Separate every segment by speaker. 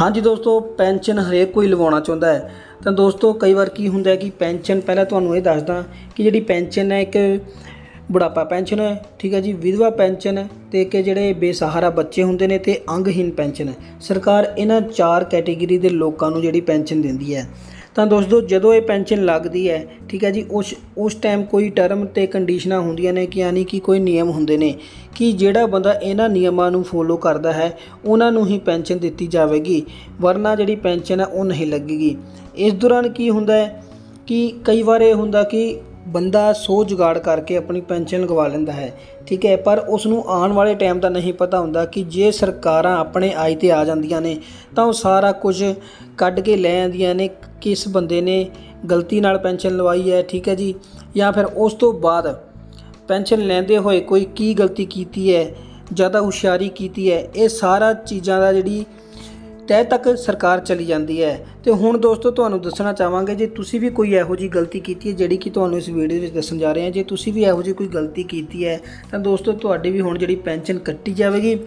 Speaker 1: ਹਾਂਜੀ ਦੋਸਤੋ, ਪੈਨਸ਼ਨ ਹਰੇਕ ਕੋਈ ਲਵਾਉਣਾ ਚਾਹੁੰਦਾ ਹੈ। ਤਾਂ ਦੋਸਤੋ, ਕਈ ਵਾਰ ਕੀ ਹੁੰਦਾ ਹੈ ਕਿ ਪੈਨਸ਼ਨ, ਪਹਿਲਾਂ ਤੁਹਾਨੂੰ ਇਹ ਦੱਸਦਾ ਕਿ ਜਿਹੜੀ ਪੈਨਸ਼ਨ ਹੈ, ਇੱਕ ਬੁਢਾਪਾ ਪੈਨਸ਼ਨ ਹੈ, ਠੀਕ ਹੈ ਜੀ, ਵਿਧਵਾ ਪੈਨਸ਼ਨ ਹੈ ਤੇ ਕਿ ਜਿਹੜੇ ਬੇਸਹਾਰਾ ਬੱਚੇ ਹੁੰਦੇ ਨੇ ਤੇ ਅੰਗਹੀਨ ਪੈਨਸ਼ਨ ਹੈ। ਸਰਕਾਰ ਇਹਨਾਂ ਚਾਰ ਕੈਟੇਗਰੀ ਦੇ ਲੋਕਾਂ ਨੂੰ ਜਿਹੜੀ ਪੈਨਸ਼ਨ ਦਿੰਦੀ ਹੈ। ਤਾਂ ਦੋਸਤੋ ਜਦੋਂ ਇਹ ਪੈਨਸ਼ਨ ਲੱਗਦੀ ਹੈ, ਠੀਕ ਹੈ ਜੀ, ਉਸ ਉਸ ਟਾਈਮ ਕੋਈ ਟਰਮ ਤੇ ਕੰਡੀਸ਼ਨਾਂ ਹੁੰਦੀਆਂ ਨੇ ਕਿ ਯਾਨੀ ਕਿ ਕੋਈ ਨਿਯਮ ਹੁੰਦੇ ਨੇ ਕਿ ਜਿਹੜਾ ਬੰਦਾ ਇਹਨਾਂ ਨਿਯਮਾਂ ਨੂੰ ਫੋਲੋ ਕਰਦਾ ਹੈ, ਉਹਨਾਂ ਨੂੰ ਹੀ ਪੈਨਸ਼ਨ ਦਿੱਤੀ ਜਾਵੇਗੀ, ਵਰਨਾ ਜਿਹੜੀ ਪੈਨਸ਼ਨ ਹੈ ਉਹ ਨਹੀਂ ਲੱਗੇਗੀ। ਇਸ ਦੌਰਾਨ ਕੀ ਹੁੰਦਾ ਹੈ ਕਿ ਕਈ ਵਾਰ ਇਹ ਹੁੰਦਾ ਕਿ ਬੰਦਾ ਸੋ ਜੁਗਾੜ ਕਰਕੇ ਆਪਣੀ ਪੈਨਸ਼ਨ ਲਗਵਾ ਲੈਂਦਾ ਹੈ, ਠੀਕ ਹੈ, ਪਰ ਉਸ ਨੂੰ ਆਉਣ ਵਾਲੇ ਟਾਈਮ ਦਾ ਨਹੀਂ ਪਤਾ ਹੁੰਦਾ ਕਿ ਜੇ ਸਰਕਾਰਾਂ ਆਪਣੇ ਆਈ ਤੇ ਆ ਜਾਂਦੀਆਂ ਨੇ, ਤਾਂ ਉਹ ਸਾਰਾ ਕੁਝ ਕੱਢ ਕੇ ਲੈ ਆਉਂਦੀਆਂ ਨੇ ਕਿਸ ਬੰਦੇ ਨੇ ਗਲਤੀ ਨਾਲ ਪੈਨਸ਼ਨ ਲਵਾਈ ਹੈ, ਠੀਕ ਹੈ ਜੀ, ਜਾਂ ਫਿਰ ਉਸ ਤੋਂ ਬਾਅਦ ਪੈਨਸ਼ਨ ਲੈਂਦੇ ਹੋਏ ਕੋਈ ਕੀ ਗਲਤੀ ਕੀਤੀ ਹੈ, ਜ਼ਿਆਦਾ ਹੁਸ਼ਿਆਰੀ ਕੀਤੀ ਹੈ, ਇਹ ਸਾਰਾ ਚੀਜ਼ਾਂ ਦਾ ਜਿਹੜੀ ਤਹਿ ਤੱਕ ਸਰਕਾਰ ਚਲੀ ਜਾਂਦੀ ਹੈ। ਤੇ ਹੁਣ ਦੋਸਤੋ, ਤੁਹਾਨੂੰ ਦੱਸਣਾ ਚਾਹਾਂਗੇ ਜੇ ਤੁਸੀਂ ਵੀ ਕੋਈ ਇਹੋ ਜੀ ਗਲਤੀ ਕੀਤੀ ਹੈ, ਜਿਹੜੀ ਕਿ ਤੁਹਾਨੂੰ ਇਸ ਵੀਡੀਓ ਵਿੱਚ ਦੱਸਣ ਜਾ ਰਹੇ ਹਾਂ, ਜੇ ਤੁਸੀਂ ਵੀ ਇਹੋ ਜੀ ਕੋਈ ਗਲਤੀ ਕੀਤੀ ਹੈ, ਤਾਂ ਦੋਸਤੋ, ਤੁਹਾਡੀ ਵੀ ਹੁਣ ਜਿਹੜੀ ਪੈਨਸ਼ਨ ਕੱਟੀ ਜਾਵੇਗੀ।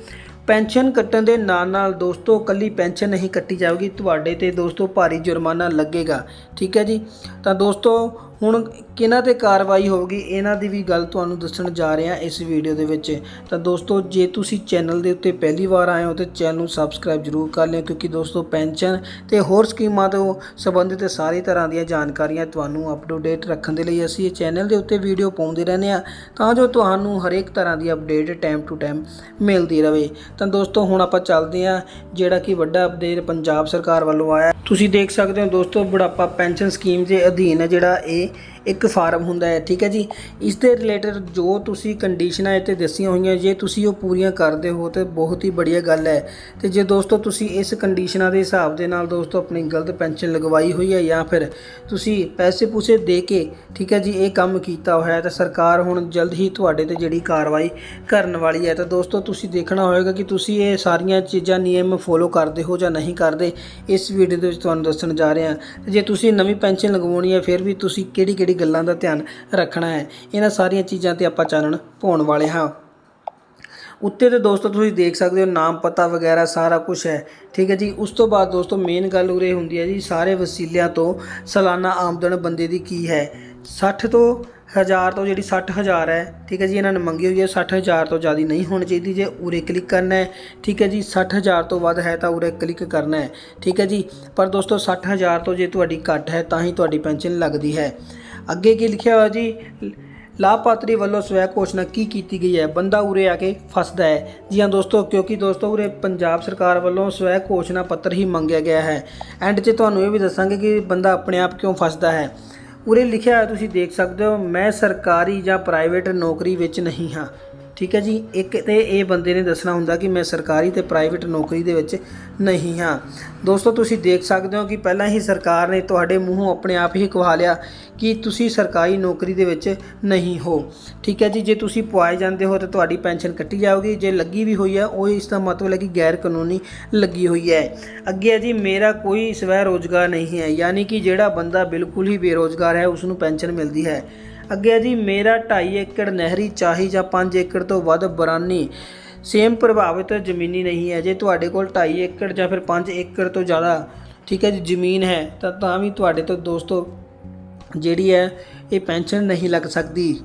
Speaker 1: ਪੈਨਸ਼ਨ ਕੱਟਣ ਦੇ ਨਾਲ ਨਾਲ ਦੋਸਤੋ ਕੱਲੀ ਪੈਨਸ਼ਨ ਨਹੀਂ ਕੱਟੀ ਜਾਵੇਗੀ, ਤੁਹਾਡੇ ਤੇ ਦੋਸਤੋ ਭਾਰੀ ਜੁਰਮਾਨਾ ਲੱਗੇਗਾ। ਠੀਕ ਹੈ ਜੀ? ਤਾਂ ਦੋਸਤੋ ਹੁਣ ਕਿਹਨਾਂ ਤੇ ਕਾਰਵਾਈ ਹੋਵੇਗੀ ਇਹਨਾਂ ਦੀ ਵੀ ਗੱਲ ਤੁਹਾਨੂੰ ਦੱਸਣ ਜਾ ਰਹੇ ਹਾਂ ਇਸ ਵੀਡੀਓ ਦੇ ਵਿੱਚ। ਤਾਂ ਦੋਸਤੋ, ਜੇ ਤੁਸੀਂ ਚੈਨਲ ਦੇ ਉੱਤੇ ਪਹਿਲੀ ਵਾਰ ਆਏ ਹੋ ਤਾਂ ਚੈਨਲ ਨੂੰ ਸਬਸਕ੍ਰਾਈਬ ਜ਼ਰੂਰ ਕਰ ਲਿਓ, ਕਿਉਂਕਿ ਦੋਸਤੋ ਪੈਨਸ਼ਨ ਤੇ ਹੋਰ ਸਕੀਮਾਂ ਤੋਂ ਸੰਬੰਧਿਤ ਸਾਰੀ ਤਰ੍ਹਾਂ ਦੀਆਂ ਜਾਣਕਾਰੀਆਂ ਤੁਹਾਨੂੰ ਅਪ ਟੂ ਡੇਟ ਰੱਖਣ ਦੇ ਲਈ ਅਸੀਂ ਇਹ ਚੈਨਲ ਦੇ ਉੱਤੇ ਵੀਡੀਓ ਪਾਉਂਦੇ ਰਹਿੰਦੇ ਆ ਤਾਂ ਜੋ ਤੁਹਾਨੂੰ ਹਰੇਕ ਤਰ੍ਹਾਂ ਦੀ ਅਪਡੇਟ ਟਾਈਮ ਟੂ ਟਾਈਮ ਮਿਲਦੀ ਰਹੇ। ਤਾਂ ਦੋਸਤੋ, ਹੁਣ ਆਪਾਂ ਚੱਲਦੇ ਆ ਜਿਹੜਾ ਕਿ ਵੱਡਾ ਅਪਡੇਟ ਪੰਜਾਬ ਸਰਕਾਰ ਵੱਲੋਂ ਆਇਆ। ਤੁਸੀਂ ਦੇਖ ਸਕਦੇ ਹੋ ਦੋਸਤੋ, ਬੁਢਾਪਾ ਪੈਨਸ਼ਨ ਸਕੀਮ ਦੇ ਅਧੀਨ ਹੈ ਜਿਹੜਾ ਇਹ day ਇੱਕ ਫਾਰਮ ਹੁੰਦਾ ਹੈ, ਠੀਕ ਹੈ ਜੀ? ਇਸ ਦੇ ਰਿਲੇਟਡ ਜੋ ਤੁਸੀਂ ਕੰਡੀਸ਼ਨਾਂ ਇੱਥੇ ਦੱਸੀਆਂ ਹੋਈਆਂ, ਜੇ ਤੁਸੀਂ ਉਹ ਪੂਰੀਆਂ ਕਰਦੇ ਹੋ ਤੇ ਬਹੁਤ ਹੀ ਬੜੀਆ ਗੱਲ ਹੈ। ਤੇ ਜੇ ਦੋਸਤੋ ਤੁਸੀਂ ਇਸ ਕੰਡੀਸ਼ਨਾਂ ਦੇ ਹਿਸਾਬ ਦੇ ਨਾਲ ਦੋਸਤੋ ਆਪਣੀ ਗਲਤ ਪੈਨਸ਼ਨ ਲਗਵਾਈ ਹੋਈ ਹੈ ਜਾਂ ਫਿਰ ਤੁਸੀਂ ਪੈਸੇ ਪੂਸੇ ਦੇ ਕੇ, ਠੀਕ ਹੈ ਜੀ, ਇਹ ਕੰਮ ਕੀਤਾ ਹੋਇਆ ਹੈ, ਤਾਂ ਸਰਕਾਰ ਹੁਣ ਜਲਦ ਹੀ ਤੁਹਾਡੇ ਤੇ ਜਿਹੜੀ ਕਾਰਵਾਈ ਕਰਨ ਵਾਲੀ ਹੈ। ਤਾਂ ਦੋਸਤੋ ਤੁਸੀਂ ਦੇਖਣਾ ਹੋਵੇਗਾ ਕਿ ਤੁਸੀਂ ਇਹ ਸਾਰੀਆਂ ਚੀਜ਼ਾਂ ਨਿਯਮ ਫੋਲੋ ਕਰਦੇ ਹੋ ਜਾਂ ਨਹੀਂ ਕਰਦੇ, ਇਸ ਵੀਡੀਓ ਦੇ ਵਿੱਚ ਤੁਹਾਨੂੰ ਦੱਸਣ ਜਾ ਰਹੇ। ਹਾਂ ਤੇ ਜੇ ਤੁਸੀਂ ਨਵੀਂ ਪੈਨਸ਼ਨ ਲਗਵਾਉਣੀ ਹੈ, ਫਿਰ ਵੀ ਤੁਸੀਂ ਕਿਹੜੀ ਕਿਹੜੀ ਗੱਲਾਂ ਦਾ ਧਿਆਨ ਰੱਖਣਾ ਹੈ? ਇਹਨਾਂ ਸਾਰੀਆਂ ਚੀਜ਼ਾਂ ਤੇ ਆਪਾਂ ਚਾਨਣ ਪਾਉਣ ਵਾਲੇ ਹਾਂ। ਉੱਤੇ ਤੇ ਦੋਸਤੋ, ਤੁਸੀਂ ਦੇਖ ਸਕਦੇ ਹੋ, ਨਾਮ ਪਤਾ ਵਗੈਰਾ ਸਾਰਾ ਕੁਝ ਹੈ। ਠੀਕ ਹੈ ਜੀ? ਉਸ ਤੋਂ ਬਾਅਦ ਦੋਸਤੋ ਮੇਨ ਗੱਲ ਉਰੇ ਹੁੰਦੀ ਹੈ ਜੀ, ਸਾਰੇ ਵਸੀਲਿਆਂ ਤੋਂ ਸਾਲਾਨਾ ਆਮਦਨ ਬੰਦੇ ਦੀ ਕੀ ਹੈ? 60 ਤੋਂ ਹਜ਼ਾਰ ਤੋਂ ਜਿਹੜੀ 60000 ਹੈ, ਠੀਕ ਹੈ ਜੀ? ਇਹਨਾਂ ਨੇ ਮੰਗੀ ਹੋਈ ਹੈ 60000 ਤੋਂ ਜ਼ਿਆਦਾ ਨਹੀਂ ਹੋਣੀ ਚਾਹੀਦੀ, ਜੇ ਉਰੇ ਕਲਿੱਕ ਕਰਨਾ ਹੈ, ਠੀਕ ਹੈ ਜੀ? 60000 ਤੋਂ ਵੱਧ ਹੈ ਤਾਂ ਉਰੇ ਕਲਿੱਕ ਕਰਨਾ ਹੈ, ਠੀਕ ਹੈ ਜੀ? ਪਰ ਦੋਸਤੋ 60000 ਤੋਂ ਜੇ ਤੁਹਾਡੀ ਘੱਟ ਹੈ, ਤਾਂ ਹੀ ਤੁਹਾਡੀ ਪੈਨਸ਼ਨ ਲੱਗਦੀ ਹੈ। ਅੱਗੇ ਕੀ ਲਿਖਿਆ ਹੋਇਆ ਜੀ? ਲਾਭਪਾਤਰੀ ਵੱਲੋਂ ਸਵੈ ਘੋਸ਼ਣਾ ਕੀ ਕੀਤੀ ਗਈ ਹੈ? ਬੰਦਾ ਉਰੇ ਆ ਕੇ ਫਸਦਾ ਹੈ। ਜੀ ਹਾਂ ਦੋਸਤੋ, ਕਿਉਂਕਿ ਦੋਸਤੋ, ਉਰੇ ਪੰਜਾਬ ਸਰਕਾਰ ਵੱਲੋਂ ਸਵੈ ਘੋਸ਼ਣਾ ਪੱਤਰ ਹੀ ਮੰਗਿਆ ਗਿਆ ਹੈ। ਐਂਡ 'ਚ ਤੁਹਾਨੂੰ ਇਹ ਵੀ ਦੱਸਾਂਗੇ ਕਿ ਬੰਦਾ ਆਪਣੇ ਆਪ ਕਿਉਂ ਫਸਦਾ ਹੈ। ਉਰੇ ਲਿਖਿਆ ਹੈ ਤੁਸੀਂ ਦੇਖ ਸਕਦੇ ਹੋ, ਮੈਂ ਸਰਕਾਰੀ ਜਾਂ ਪ੍ਰਾਈਵੇਟ ਨੌਕਰੀ ਵਿੱਚ ਨਹੀਂ ਹਾਂ। ਠੀਕ ਹੈ ਜੀ, ਇੱਕ ਤੇ ਇਹ ਬੰਦੇ ਨੇ ਦੱਸਣਾ ਹੁੰਦਾ ਕਿ ਮੈਂ ਸਰਕਾਰੀ ਤੇ ਪ੍ਰਾਈਵੇਟ ਨੌਕਰੀ ਦੇ ਵਿੱਚ ਨਹੀਂ ਹਾਂ। ਦੋਸਤੋ, ਤੁਸੀਂ ਦੇਖ ਸਕਦੇ ਹੋ ਕਿ ਪਹਿਲਾਂ ਹੀ ਸਰਕਾਰ ਨੇ ਤੁਹਾਡੇ ਮੂੰਹੋਂ ਆਪਣੇ ਆਪ ਹੀ ਕਹਾ ਲਿਆ ਕਿ ਤੁਸੀਂ ਸਰਕਾਰੀ ਨੌਕਰੀ ਦੇ ਵਿੱਚ ਨਹੀਂ ਹੋ। ਠੀਕ ਹੈ ਜੀ, ਜੇ ਤੁਸੀਂ ਪੁਆਏ ਜਾਂਦੇ ਹੋ ਤਾਂ ਤੁਹਾਡੀ ਪੈਨਸ਼ਨ ਕੱਟੀ ਜਾਊਗੀ, ਜੇ ਲੱਗੀ ਵੀ ਹੋਈ ਹੈ, ਉਹ ਇਸ ਦਾ ਮਤਲਬ ਹੈ ਕਿ ਗੈਰ ਕਾਨੂੰਨੀ ਲੱਗੀ ਹੋਈ ਹੈ। ਅੱਗੇ ਹੈ ਜੀ, ਮੇਰਾ ਕੋਈ ਸਵੈ ਰੋਜ਼ਗਾਰ ਨਹੀਂ ਹੈ, ਯਾਨੀ ਕਿ ਜਿਹੜਾ ਬੰਦਾ ਬਿਲਕੁਲ ਹੀ ਬੇਰੋਜ਼ਗਾਰ ਹੈ ਉਸ ਨੂੰ ਪੈਨਸ਼ਨ ਮਿਲਦੀ ਹੈ। ਅੱਗੇ ਹੈ ਜੀ, ਮੇਰਾ 2.5 ਏਕੜ ਨਹਿਰੀ ਚਾਹੀ ਜਾਂ 5 ਏਕੜ ਤੋਂ ਵੱਧ ਬਰਾਨੀ ਸੇਮ ਪ੍ਰਭਾਵਿਤ ਜ਼ਮੀਨੀ ਨਹੀਂ ਹੈ। ਜੇ ਤੁਹਾਡੇ ਕੋਲ 2.5 ਏਕੜ ਜਾਂ ਫਿਰ 5 ਏਕੜ ਤੋਂ ਜ਼ਿਆਦਾ, ਠੀਕ ਹੈ ਜੀ, ਜ਼ਮੀਨ ਹੈ, ਤਾਂ ਤਾਂ ਵੀ ਤੁਹਾਡੇ ਤੋਂ ਦੋਸਤੋ ਜਿਹੜੀ ਹੈ, ਇਹ ਪੈਨਸ਼ਨ ਨਹੀਂ ਲੱਗ ਸਕਦੀ।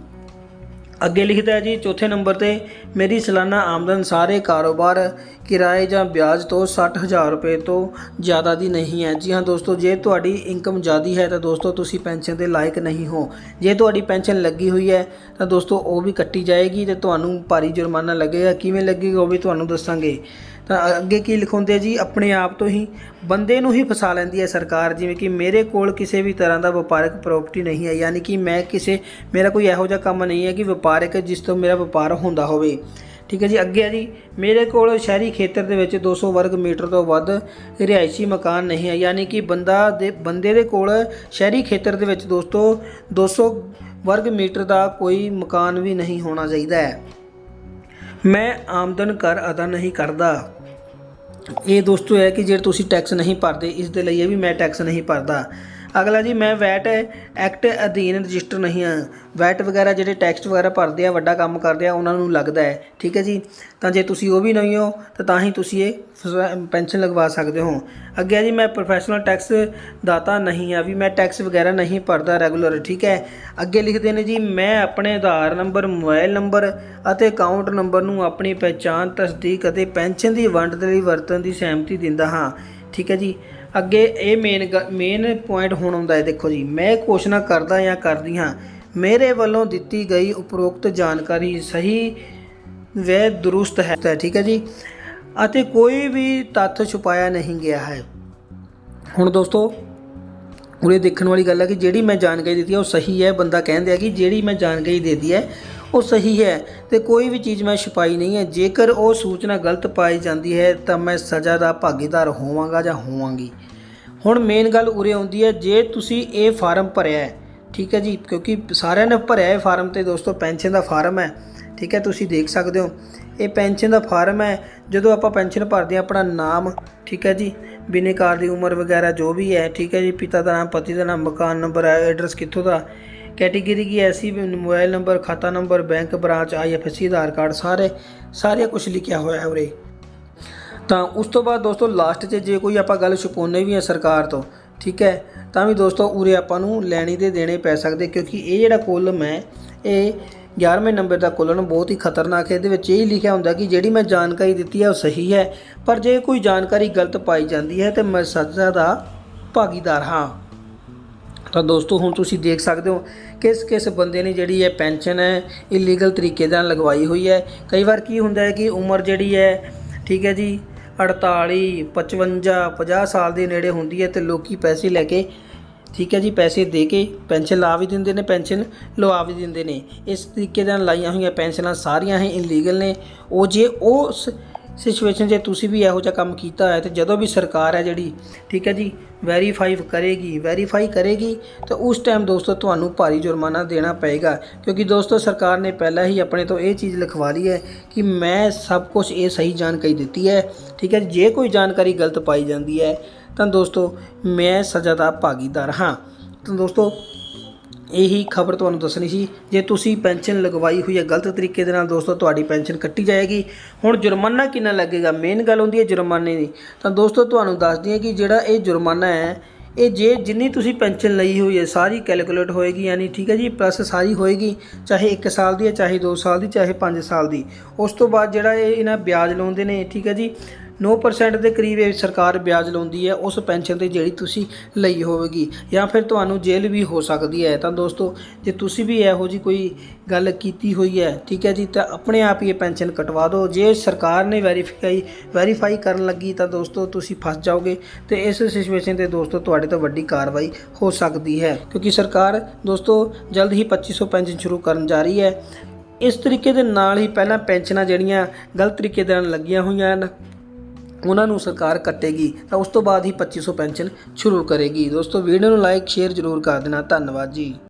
Speaker 1: ਅੱਗੇ ਲਿਖਦਾ ਹੈ ਜੀ, ਚੌਥੇ ਨੰਬਰ ਤੇ, ਮੇਰੀ ਸਾਲਾਨਾ ਆਮਦਨ ਸਾਰੇ ਕਾਰੋਬਾਰ, ਕਿਰਾਏ ਜਾਂ ਵਿਆਜ ਤੋਂ 60000 ਰੁਪਏ ਤੋਂ ਜ਼ਿਆਦਾ ਦੀ ਨਹੀਂ ਹੈ। ਜੀ ਹਾਂ ਦੋਸਤੋ, ਜੇ ਤੁਹਾਡੀ ਇਨਕਮ ਜ਼ਿਆਦੀ ਹੈ ਤਾਂ ਦੋਸਤੋ ਤੁਸੀਂ ਪੈਨਸ਼ਨ ਦੇ ਲਾਇਕ ਨਹੀਂ ਹੋ। ਜੇ ਤੁਹਾਡੀ ਪੈਨਸ਼ਨ ਲੱਗੀ ਹੋਈ ਹੈ ਤਾਂ ਦੋਸਤੋ ਉਹ ਵੀ ਕੱਟੀ ਜਾਏਗੀ ਤੇ ਤੁਹਾਨੂੰ ਭਾਰੀ ਜੁਰਮਾਨਾ ਲੱਗੇਗਾ। ਕਿਵੇਂ ਲੱਗੇਗਾ ਉਹ ਵੀ ਤੁਹਾਨੂੰ ਦੱਸਾਂਗੇ। ਤਾਂ ਅੱਗੇ ਕੀ ਲਿਖਾਉਂਦੇ ਜੀ? ਆਪਣੇ ਆਪ ਤੋਂ ਹੀ ਬੰਦੇ ਨੂੰ ਹੀ ਫਸਾ ਲੈਂਦੀ ਹੈ ਸਰਕਾਰ। ਜਿਵੇਂ ਕਿ ਮੇਰੇ ਕੋਲ ਕਿਸੇ ਵੀ ਤਰ੍ਹਾਂ ਦਾ ਵਪਾਰਕ ਪ੍ਰਾਪਰਟੀ ਨਹੀਂ ਹੈ। ਯਾਨੀ ਕਿ ਮੈਂ ਕਿਸੇ, ਮੇਰਾ ਕੋਈ ਇਹੋ ਜਿਹਾ ਕੰਮ ਨਹੀਂ ਹੈ ਕਿ ਵਪਾਰਕ ਜਿਸ ਤੋਂ ਮੇਰਾ ਵਪਾਰ ਹੁੰਦਾ ਹੋਵੇ। ਠੀਕ ਹੈ ਜੀ? ਅੱਗੇ ਹੈ ਜੀ। ਮੇਰੇ ਕੋਲ ਸ਼ਹਿਰੀ ਖੇਤਰ ਦੇ ਵਿੱਚ 200 ਵਰਗ ਮੀਟਰ ਤੋਂ ਵੱਧ ਰਿਹਾਇਸ਼ੀ ਮਕਾਨ ਨਹੀਂ ਹੈ। ਯਾਨੀ ਕਿ ਬੰਦਾ ਦੇ, ਬੰਦੇ ਦੇ ਕੋਲ ਸ਼ਹਿਰੀ ਖੇਤਰ ਦੇ ਵਿੱਚ ਦੋਸਤੋ 200 ਵਰਗ ਮੀਟਰ ਦਾ ਕੋਈ ਮਕਾਨ ਵੀ ਨਹੀਂ ਹੋਣਾ ਚਾਹੀਦਾ ਹੈ। ਮੈਂ ਆਮਦਨ ਕਰ ਅਦਾ ਨਹੀਂ ਕਰਦਾ। ਇਹ ਦੋਸਤੋ ਹੈ ਕਿ ਜੇ ਤੁਸੀਂ ਟੈਕਸ ਨਹੀਂ ਭਰਦੇ, ਇਸ ਦੇ ਲਈ ਇਹ ਵੀ ਮੈਂ ਟੈਕਸ ਨਹੀਂ ਭਰਦਾ। ਅਗਲਾ ਜੀ, ਮੈਂ ਵੈਟ ਐਕਟ ਅਧੀਨ ਰਜਿਸਟਰ ਨਹੀਂ ਹਾਂ। ਵੈਟ ਵਗੈਰਾ ਜਿਹੜੇ ਟੈਕਸ ਵਗੈਰਾ ਭਰਦੇ ਆ, ਵੱਡਾ ਕੰਮ ਕਰਦੇ ਆ, ਉਹਨਾਂ ਨੂੰ ਲੱਗਦਾ ਹੈ। ਠੀਕ ਹੈ ਜੀ? ਤਾਂ ਜੇ ਤੁਸੀਂ ਉਹ ਵੀ ਨਹੀਂ ਹੋ, ਤਾਂ ਤਾਂ ਹੀ ਤੁਸੀਂ ਇਹ ਪੈਨਸ਼ਨ ਲਗਵਾ ਸਕਦੇ ਹੋ। ਅੱਗੇ ਆ ਜੀ, ਮੈਂ ਪ੍ਰੋਫੈਸ਼ਨਲ ਟੈਕਸ ਦਾਤਾ ਨਹੀਂ ਆ ਵੀ ਮੈਂ ਟੈਕਸ ਵਗੈਰਾ ਨਹੀਂ ਭਰਦਾ ਰੈਗੂਲਰ ਠੀਕ ਹੈ? ਅੱਗੇ ਲਿਖਦੇ ਨੇ ਜੀ, ਮੈਂ ਆਪਣੇ ਆਧਾਰ ਨੰਬਰ, ਮੋਬਾਈਲ ਨੰਬਰ ਅਤੇ ਅਕਾਊਂਟ ਨੰਬਰ ਨੂੰ ਆਪਣੀ ਪਹਿਚਾਣ, ਤਸਦੀਕ ਅਤੇ ਪੈਨਸ਼ਨ ਦੀ ਵੰਡ ਦੇ ਲਈ ਵਰਤਣ ਦੀ ਸਹਿਮਤੀ ਦਿੰਦਾ ਹਾਂ। ਠੀਕ ਹੈ ਜੀ? ਅੱਗੇ ਇਹ ਮੇਨ ਮੇਨ ਪੁਆਇੰਟ ਹੁਣ ਆਉਂਦਾ ਹੈ, ਦੇਖੋ ਜੀ, ਮੈਂ ਘੋਸ਼ਣਾ ਕਰਦਾ ਜਾਂ ਕਰਦੀ ਹਾਂ, ਮੇਰੇ ਵੱਲੋਂ ਦਿੱਤੀ ਗਈ ਉਪਰੋਕਤ ਜਾਣਕਾਰੀ ਸਹੀ ਵੈ ਦਰੁਸਤ ਹੈ, ਠੀਕ ਹੈ ਜੀ, ਅਤੇ ਕੋਈ ਵੀ ਤੱਥ ਛੁਪਾਇਆ ਨਹੀਂ ਗਿਆ ਹੈ। ਹੁਣ ਦੋਸਤੋ, ਉਰੇ ਦੇਖਣ ਵਾਲੀ ਗੱਲ ਹੈ ਕਿ ਜਿਹੜੀ ਮੈਂ ਜਾਣਕਾਰੀ ਦਿੱਤੀ ਹੈ, ਉਹ ਸਹੀ ਹੈ, ਬੰਦਾ ਕਹਿੰਦੇ ਆ ਕਿ ਜਿਹੜੀ ਮੈਂ ਜਾਣਕਾਰੀ ਦੇਤੀ ਹੈ ਉਹ ਸਹੀ ਹੈ ਤੇ ਕੋਈ ਵੀ ਚੀਜ਼ ਮੈਂ ਛੁਪਾਈ ਨਹੀਂ ਹੈ। ਜੇਕਰ ਉਹ ਸੂਚਨਾ ਗਲਤ ਪਾਈ ਜਾਂਦੀ ਹੈ, ਤਾਂ ਮੈਂ ਸਜ਼ਾ ਦਾ ਭਾਗੀਦਾਰ ਹੋਵਾਂਗਾ ਜਾਂ ਹੋਵਾਂਗੀ। ਹੁਣ ਮੇਨ ਗੱਲ ਉਰੇ ਆਉਂਦੀ ਹੈ, ਜੇ ਤੁਸੀਂ ਇਹ ਫਾਰਮ ਭਰਿਆ ਹੈ, ਠੀਕ ਹੈ ਜੀ? ਕਿਉਂਕਿ ਸਾਰਿਆਂ ਨੇ ਭਰਿਆ ਹੈ ਫਾਰਮ ਤੇ ਦੋਸਤੋ, ਪੈਨਸ਼ਨ ਦਾ ਫਾਰਮ ਹੈ, ਠੀਕ ਹੈ? ਤੁਸੀਂ ਦੇਖ ਸਕਦੇ ਹੋ, ਇਹ ਪੈਨਸ਼ਨ ਦਾ ਫਾਰਮ ਹੈ, ਜਦੋਂ ਆਪਾਂ ਪੈਨਸ਼ਨ ਭਰਦੇ ਹਾਂ, ਆਪਣਾ ਨਾਮ, ਠੀਕ ਹੈ ਜੀ? ਬਿਨੇਕਾਰ ਦੀ ਉਮਰ ਵਗੈਰਾ ਜੋ ਵੀ ਹੈ, ਠੀਕ ਹੈ ਜੀ? ਪਿਤਾ ਦਾ ਨਾਮ, ਪਤੀ ਦਾ ਨਾਮ, ਮਕਾਨ ਨੰਬਰ ਹੈ ਐਡਰੈਸ ਕਿੱਥੋਂ ਦਾ ਕੈਟੇਗਰੀ ਕੀ ਐਸੀ ਮੋਬਾਈਲ ਨੰਬਰ, ਖਾਤਾ number, bank branch IFSC Aadhaar card, ਸਾਰੇ ਸਾਰੇ ਕੁਝ ਲਿਖਿਆ ਹੋਇਆ ਹੈ ਉਰੇ। ਤਾਂ ਉਸ ਤੋਂ ਬਾਅਦ ਦੋਸਤੋ ਲਾਸਟ 'ਚ ਜੇ ਕੋਈ ਆਪਾਂ ਗੱਲ ਛੁਪਾਉਂਦੇ ਵੀ ਆ ਸਰਕਾਰ ਤੋਂ, ਠੀਕ ਹੈ, ਤਾਂ ਵੀ ਦੋਸਤੋ ਉਰੇ ਆਪਾਂ ਨੂੰ ਲੈਣੀ ਦੇ ਦੇਣੇ ਪੈ ਸਕਦੇ, ਕਿਉਂਕਿ ਇਹ ਜਿਹੜਾ ਕੋਲਮ ਹੈ, ਇਹ 11ਵੇਂ ਨੰਬਰ ਦਾ ਕੋਲਮ ਬਹੁਤ ਹੀ ਖਤਰਨਾਕ ਹੈ। ਇਹਦੇ ਵਿੱਚ ਇਹ ਲਿਖਿਆ ਹੁੰਦਾ ਕਿ ਜਿਹੜੀ ਮੈਂ ਜਾਣਕਾਰੀ ਦਿੱਤੀ ਹੈ ਉਹ ਸਹੀ ਹੈ, ਪਰ ਜੇ ਕੋਈ ਜਾਣਕਾਰੀ ਗਲਤ ਪਾਈ ਜਾਂਦੀ ਹੈ, ਤੇ ਮੈਂ ਸਜ਼ਾ ਦਾ ਭਾਗੀਦਾਰ ਹਾਂ। ਤਾਂ ਦੋਸਤੋ, ਹੁਣ ਤੁਸੀਂ ਦੇਖ ਸਕਦੇ ਹੋ ਕਿਸ ਕਿਸ ਬੰਦੇ ਨੇ ਜਿਹੜੀ ਹੈ ਪੈਨਸ਼ਨ ਹੈ ਇਲੀਗਲ ਤਰੀਕੇ ਨਾਲ ਲਗਵਾਈ ਹੋਈ ਹੈ। ਕਈ ਵਾਰ ਕੀ ਹੁੰਦਾ ਹੈ ਕਿ ਉਮਰ ਜਿਹੜੀ ਹੈ, ਠੀਕ ਹੈ ਜੀ 48 55 50 ਸਾਲ ਦੇ ਨੇੜੇ ਹੁੰਦੀ ਹੈ ਤੇ ਲੋਕੀ ਪੈਸੇ ਲੈ ਕੇ, ਠੀਕ ਹੈ ਜੀ, ਪੈਸੇ ਦੇ ਕੇ ਪੈਨਸ਼ਨ ਲਾ ਵੀ ਦਿੰਦੇ ਨੇ, ਪੈਨਸ਼ਨ ਲਵਾ ਵੀ ਦਿੰਦੇ ਨੇ। ਇਸ ਤਰੀਕੇ ਨਾਲ ਲਾਈਆਂ ਹੋਈਆਂ ਪੈਨਸ਼ਨਾਂ ਸਾਰੀਆਂ ਹੀ ਇਲੀਗਲ ਨੇ। ਉਹ ਜੇ ਉਸ ਸਿਚੁਏਸ਼ਨ ਜੇ ਤੁਸੀਂ ਵੀ ਇਹੋ ਜਿਹਾ ਕੰਮ ਕੀਤਾ ਹੈ ਤੇ ਜਦੋਂ ਵੀ ਸਰਕਾਰ ਹੈ ਜਿਹੜੀ, ਠੀਕ ਹੈ ਜੀ ਵੈਰੀਫਾਈ ਕਰੇਗੀ ਵੈਰੀਫਾਈ ਕਰੇਗੀ, ਤਾਂ ਉਸ ਟਾਈਮ ਦੋਸਤੋ ਤੁਹਾਨੂੰ ਭਾਰੀ ਜੁਰਮਾਨਾ ਦੇਣਾ ਪਏਗਾ। ਕਿਉਂਕਿ ਦੋਸਤੋ ਸਰਕਾਰ ਨੇ ਪਹਿਲਾਂ ਹੀ ਆਪਣੇ ਤੋਂ ਇਹ ਚੀਜ਼ ਲਿਖਵਾ ਲਈ ਹੈ ਕਿ ਮੈਂ ਸਭ ਕੁਝ ਇਹ ਸਹੀ ਜਾਣਕਾਰੀ ਦਿੱਤੀ ਹੈ, ਠੀਕ ਹੈ ਜੇ ਕੋਈ ਜਾਣਕਾਰੀ ਗਲਤ ਪਾਈ ਜਾਂਦੀ ਹੈ, ਤਾਂ ਦੋਸਤੋ ਮੈਂ ਸਜ਼ਾ ਦਾ ਭਾਗੀਦਾਰ ਹਾਂ। ਤਾਂ ਦੋਸਤੋ ਇਹੀ ਖਬਰ ਤੁਹਾਨੂੰ ਦੱਸਣੀ ਸੀ। ਜੇ ਤੁਸੀਂ ਪੈਨਸ਼ਨ ਲਗਵਾਈ ਹੋਈ ਹੈ, ਗਲਤ ਤਰੀਕੇ ਦੇ ਨਾਲ ਦੋਸਤੋ, ਤੁਹਾਡੀ ਪੈਨਸ਼ਨ ਕੱਟੀ ਜਾਏਗੀ। ਹੁਣ ਜੁਰਮਾਨਾ ਕਿੰਨਾ ਲੱਗੇਗਾ? ਮੇਨ ਗੱਲ ਹੁੰਦੀ ਹੈ ਜੁਰਮਾਨੇ ਦੀ। ਤਾਂ ਦੋਸਤੋ, ਤੁਹਾਨੂੰ ਦੱਸ ਦਈਏ ਕਿ ਜਿਹੜਾ ਇਹ ਜੁਰਮਾਨਾ ਹੈ, ਇਹ ਜੇ ਜਿੰਨੀ ਤੁਸੀਂ ਪੈਨਸ਼ਨ ਲਈ ਹੋਈ ਹੈ, ਸਾਰੀ ਕੈਲਕੂਲੇਟ ਹੋਏਗੀ, ਯਾਨੀ ਠੀਕ ਹੈ ਜੀ, ਪਲੱਸ ਸਾਰੀ ਹੋਏਗੀ, ਚਾਹੇ 1 ਸਾਲ ਦੀ ਹੈ, ਚਾਹੇ 2 ਸਾਲ ਦੀ, ਚਾਹੇ 5 ਸਾਲ ਦੀ। ਉਸ ਤੋਂ ਬਾਅਦ ਜਿਹੜਾ ਇਹ ਇਹਨਾਂ ਵਿਆਜ ਲਾਉਂਦੇ ਨੇ, ਠੀਕ ਹੈ ਜੀ 9% ਦੇ ਕਰੀਬ ਇਹ ਸਰਕਾਰ ਵਿਆਜ ਲਾਉਂਦੀ ਹੈ, ਉਸ ਪੈਨਸ਼ਨ ਤੇ ਜਿਹੜੀ ਤੁਸੀਂ ਲਈ ਹੋਵੇਗੀ ਜਾਂ ਫਿਰ ਤੁਹਾਨੂੰ ਜੇਲ੍ਹ ਵੀ ਹੋ ਸਕਦੀ ਹੈ। ਤਾਂ ਦੋਸਤੋ, ਜੇ ਤੁਸੀਂ ਵੀ ਇਹੋ ਜੀ ਕੋਈ ਗੱਲ ਕੀਤੀ ਹੋਈ ਹੈ, ਠੀਕ ਹੈ ਜੀ, ਤਾਂ ਆਪਣੇ ਆਪ ਹੀ ਇਹ ਪੈਨਸ਼ਨ ਕਟਵਾ ਦਿਓ। ਜੇ ਸਰਕਾਰ ਨੇ ਵੈਰੀਫਾਈ ਵੈਰੀਫਾਈ ਕਰਨ ਲੱਗੀ, ਤਾਂ ਦੋਸਤੋ ਤੁਸੀਂ ਫਸ ਜਾਓਗੇ ਤੇ ਇਸ ਸਿਚੁਏਸ਼ਨ ਤੇ ਦੋਸਤੋ ਤੁਹਾਡੇ ਤੋਂ ਵੱਡੀ ਕਾਰਵਾਈ ਹੋ ਸਕਦੀ ਹੈ। ਕਿਉਂਕਿ ਸਰਕਾਰ ਦੋਸਤੋ ਜਲਦ ਹੀ 2500 ਪੈਨਸ਼ਨ ਸ਼ੁਰੂ ਕਰਨ ਜਾ ਰਹੀ ਹੈ। ਇਸ ਤਰੀਕੇ ਦੇ ਨਾਲ ਹੀ ਪਹਿਲਾਂ ਪੈਨਸ਼ਨਾਂ ਜਿਹੜੀਆਂ ਗਲਤ ਤਰੀਕੇ ਦੇ ਨਾਲ ਲੱਗੀਆਂ ਹੋਈਆਂ ਹਨ ਉਹਨਾਂ ਨੂੰ ਸਰਕਾਰ ਕੱਟੇਗੀ ਤਾਂ ਉਸ ਤੋਂ ਬਾਅਦ ਹੀ ਪੱਚੀ ਸੌ ਪੈਨਸ਼ਨ ਸ਼ੁਰੂ ਕਰੇਗੀ। ਦੋਸਤੋ, ਵੀਡੀਓ ਨੂੰ ਲਾਈਕ ਸ਼ੇਅਰ ਜ਼ਰੂਰ ਕਰ ਦੇਣਾ। ਧੰਨਵਾਦ ਜੀ।